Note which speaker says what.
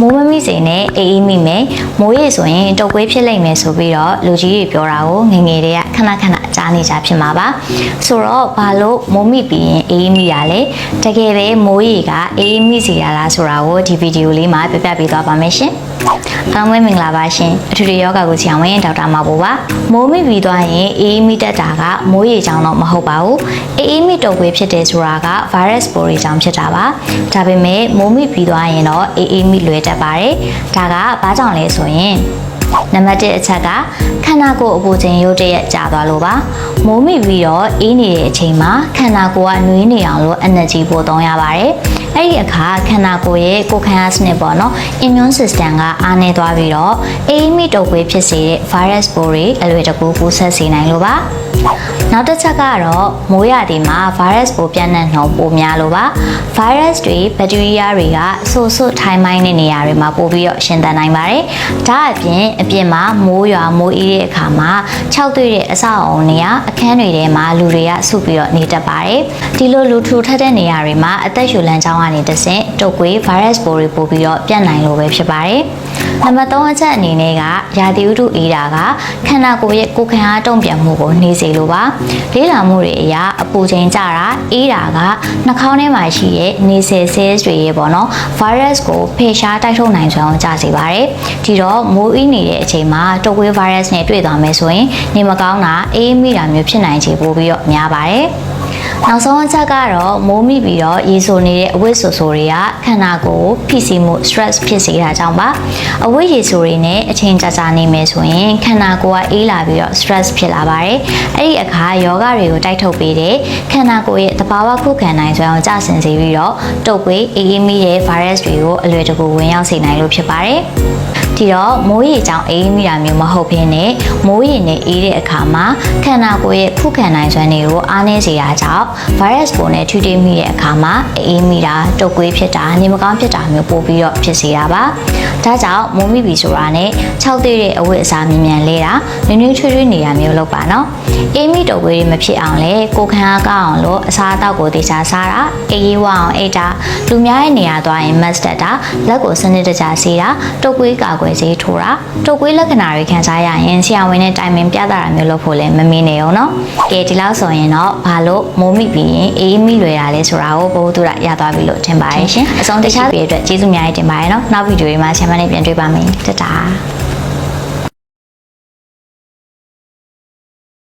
Speaker 1: မိုးမမိစိန်နဲ့အေးအေးမိမယ်မိုးရေဆိုရင်တုတ်ကွေးဖြစ်လိမ့်မယ်ဆိုပြီးတော့လူကြီးတွေပြောတာကိုငယ်ငယ်တွေကခဏခဏကြားနေကြဖြစ်မှာပါဆိုတော့ဘာလို့မိုးမိပြီးရင်အေးအေးမိရလဲတကယ်ပဲမိုးရေကအေးအေးမိစီရလားဆိုတာကိုဒီဗီဒီယိုလေးမှာပြပြပေးသွားပါမယ်ရှင် အားလုံးပဲမင်္ဂလာပါရှင်အထူးယောဂကိုဆရာဝန်ဒေါက်တာမဘိုပါမိုးမိပြီးသွားရင်အေးအေးမိတတ်တာကမိုးရေကြောင့်တော့မဟုတ်ပါဘူးအေးအေးမိတုတ်ကွေးဖြစ်တယ်ဆိုတာက virus ပိုးတွေကြောင့်ဖြစ်တာပါဒါပေမဲ့မိုးမိပြီးသွားရင်တော့အေးအေးမိလွယ်တတ်ပါတယ်ဒါကဘာကြောင့်လဲဆိုရင် နံပါတ်1အချက်ကခန္ဓာကိုယ်အပူချိန်ရုတ်တရက်ကျသွားလို့ပါမိုးမိပြီးတော့အေးနေတဲ့အချိန်မှာခန္ဓာကိုယ်ကနှွေးနေအောင်လို့ energy ပို့သုံးရပါတယ်အဲ့ဒီအခါခန္ဓာကိုယ်ရဲ့ကိုယ်ခံအားစနစ်ပေါ့နော် immune system ကအားနည်းသွားပြီးတော့အေးမိတုပ်ကွေးဖြစ်စေတဲ့ virus ပိုးတွေအလွယ်တကူကူးဆက်စေနိုင်လို့ပါ နောက်တစ်ချက်ကတော့မိုးရသည်မှာ virus ပိုးပြန့်နှံ့နှုန်းပိုများလို့ပါ virus တွေဘက်တီးရီးယားတွေကဆိုဆွတ်ထိုင်းမိုင်းတဲ့နေရာတွေမှာပို့ပြီးတော့ရှင်သန်နိုင်ပါတယ်ဒါအပြင်အပြင်မှာမိုးရွာမိုးအေးတဲ့အခါမှာခြောက်သွေ့တဲ့အဆောက်အအုံတွေကအခန်းတွေထဲမှာလူတွေကစုပြီးတော့နေတတ်ပါတယ်ဒီလိုလူထူထပ်တဲ့နေရာတွေမှာအသက်ရှူလမ်းကြောင်းကနေတဆင့်တုပ်ကွေး virus ပိုးတွေပို့ပြီးတော့ပြန့်နိုင်လို့ပဲဖြစ်ပါတယ် နံပါတ်3အချက်အနေနဲ့ကရာသီဥတုအေးတာကခန္ဓာကိုယ်ရဲ့ကိုယ်ခံအားတုံ့ပြန်မှုကိုနှေးစေလိုပါလေးလာမှုတွေအရာအပူချိန်ကျတာအေးတာကနှာခေါင်းထဲမှာရှိတဲ့နေဆယ် cells တွေရေပေါ့နော် virus ကိုဖေရှားတိုက်ထုတ်နိုင်စွမ်းကိုကျစေပါတယ်ဒီတော့မိုးအေးနေတဲ့အချိန်မှာတုပ်ကွေး virus နဲ့တွေ့သွားမယ်ဆိုရင်နေမကောင်းတာအေးမိတာမျိုးဖြစ်နိုင်ခြေပိုပြီးတော့များပါတယ် နောက်ဆုံးအချက်ကတော့မိုးမိပြီးတော့ရေဆိုနေတဲ့အဝတ်ဆိုဆိုတွေကခန္ဓာကိုယ်ဖိစီးမှု stress ဖြစ်စေတာကြောင့်ပါအဝတ်ရေဆိုတွေနဲ့အချိန်ကြာကြာနေမယ်ဆိုရင်ခန္ဓာကိုယ်ကအေးလာပြီးတော့ stress ဖြစ်လာပါတယ်အဲ့ဒီအခါယောဂတွေကိုတိုက်ထုတ်ပေးတဲ့ခန္ဓာကိုယ်ရဲ့သဘာဝခုခံနိုင်စွမ်းကိုကျဆင်းစေပြီးတော့တုပ်ကွေးအေးအေးမိတဲ့ virus တွေကိုအလွယ်တကူဝင်ရောက်စေနိုင်လို့ဖြစ်ပါတယ် ဒီတော့မိုးရေကြောင့်အေးမိတာမျိုးမဟုတ်ဘဲနဲ့မိုးရေနဲ့အေးတဲ့အခါမှာခန္ဓာကိုယ်ရဲ့ခုခံနိုင်စွမ်းတွေကိုအားနည်းစေတာကြောင့် virus ပိုးနဲ့ထိတွေ့မိတဲ့အခါမှာအေးမိတာတုပ်ကွေးဖြစ်တာနေမကောင်းဖြစ်တာမျိုးပို့ပြီးတော့ဖြစ်စေတာပါဒါကြောင့်မိုးမိပြီဆိုတာနဲ့၆သေးတဲ့အဝတ်အစားမြင်မြန်လဲတာနွေးနွေးချွေးချွေးနေရမျိုးလုပ်ပါနော်အေးမိတုပ်ကွေးတွေမဖြစ်အောင်လဲကိုယ်ခံအားကောင်းအောင်လို့အစားအသောက်ကိုတေချာစားတာအေးရေးဝအောင်အိတ်တာလူများရဲ့နေရာသွားရင် must တက်တာလက်ကိုစနစ်တကျဆေးတာတုပ်ကွေးကာကွယ်ဆေးထိုးတာတုပ်ကွေးလက္ခဏာတွေခံစားရရင်ဆရာဝန်နဲ့တိုင်ပင်ပြသတာမျိုးလုပ်ဖို့လည်းမမေ့နေအောင်နော်ကဲဒီလောက်ဆိုရင်တော့ဘာလို့မိုးမိပြီးရင်အေးမိလွယ်တာလဲဆိုတာကိုဘိုးသူရရသွားပြီလို့ထင်ပါတယ်ရှင်အဆုံးတခြားပြည်အတွက်ကျေးဇူးများတင်ပါတယ်နော်နောက်ဗီဒီယိုတွေမှာဆရာမနဲ့ပြန်တွေ့ပါမယ်တတား